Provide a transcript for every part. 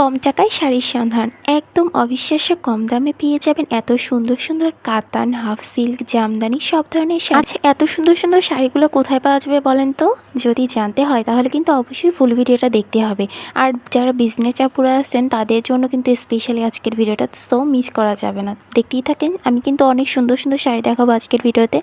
কম টাকায় শাড়ির সন্ধান। একদম অবিশ্বাস্য কম দামে পেয়ে যাবেন এত সুন্দর সুন্দর কাতান, হাফ সিল্ক, জামদানি, সব ধরনের আচ্ছা এত সুন্দর সুন্দর শাড়িগুলো কোথায় পাওয়া যাবে বলেন তো? যদি জানতে হয় তাহলে কিন্তু অবশ্যই ফুল ভিডিওটা দেখতে হবে। আর যারা বিজনেস চাপুরা আছেন, তাদের জন্য কিন্তু স্পেশালি আজকের ভিডিওটা সো মিস করা যাবে না। দেখতেই থাকেন, আমি কিন্তু অনেক সুন্দর সুন্দর শাড়ি দেখাবো আজকের ভিডিওতে।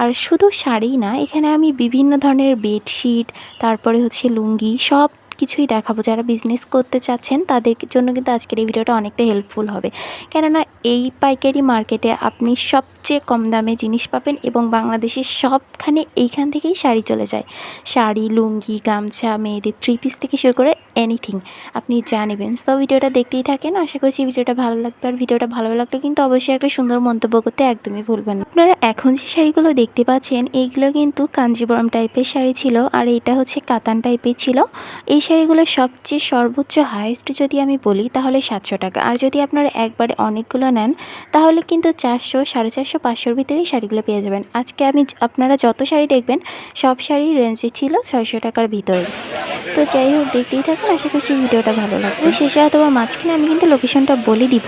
আর শুধু শাড়ি না, এখানে আমি বিভিন্ন ধরনের বেডশিট তারপরে হচ্ছে লুঙ্গি, সব কিছুই দেখাবো। যারা বিজনেস করতে চাচ্ছেন, তাদের জন্য কিন্তু আজকের এই ভিডিওটা অনেকটা হেল্পফুল হবে। কেননা এই পাইকারি মার্কেটে আপনি সবচেয়ে কম দামে জিনিস পাবেন এবং বাংলাদেশের সবখানে এইখান থেকেই শাড়ি চলে যায়। শাড়ি, লুঙ্গি, গামছা মেয়েদের থ্রি পিস থেকে শুরু করে এনিথিং আপনি যা নেবেন। সো ভিডিওটা দেখতেই থাকেন। আশা করছি ভিডিওটা ভালো লাগবে। আর ভিডিওটা ভালো লাগলে কিন্তু অবশ্যই একটা সুন্দর মন্তব্য করতে একদমই ভুলবেন না। আপনারা এখন যে শাড়িগুলো দেখতে পাচ্ছেন, এইগুলো কিন্তু কাঞ্জিবরম টাইপের শাড়ি ছিল। আর এটা হচ্ছে কাতান টাইপের ছিল। এই শাড়িগুলো সবচেয়ে সর্বোচ্চ হাইয়েস্ট যদি আমি বলি, তাহলে সাতশো টাকা। আর যদি আপনারা একবারে অনেকগুলো নেন, তাহলে কিন্তু চারশো, সাড়ে চারশো, পাঁচশোর ভিতরেই শাড়িগুলো পেয়ে যাবেন। আজকে আমি আপনারা যত শাড়ি দেখবেন, সব শাড়ি রেঞ্জে ছিল ছয়শো টাকার ভিতরে। তো যাই হোক, দেখতেই থাকুন, আশা করছি ভিডিওটা ভালো লাগবে। শেষে অথবা মাঝখানে আমি কিন্তু লোকেশনটা বলে দিব।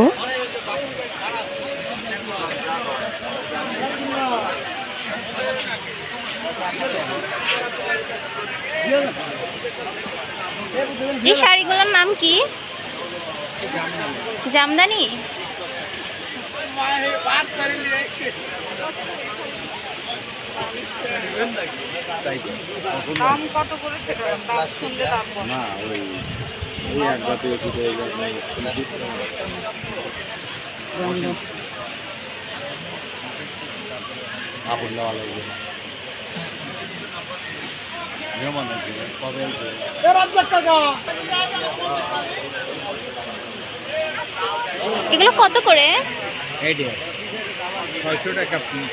এই শাড়িগুলোর নাম কি? জামদানি? দাম কত করে দাম শুনলে দাম না ওই ওই এক বাতি ওষুধ হয়ে গেছে। কাপড় লাগবে মেহমান আছে কবে আছে এগুলো কত করে? ছয়শো টাকা পিস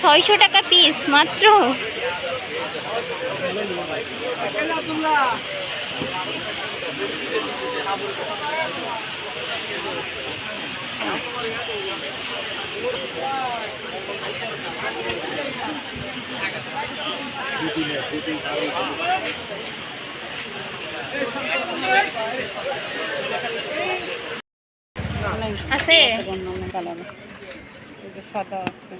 ছয়শো টাকা পিস মাত্র? আছে? সাদা আছে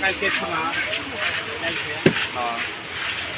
কালকে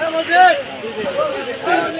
Vamos,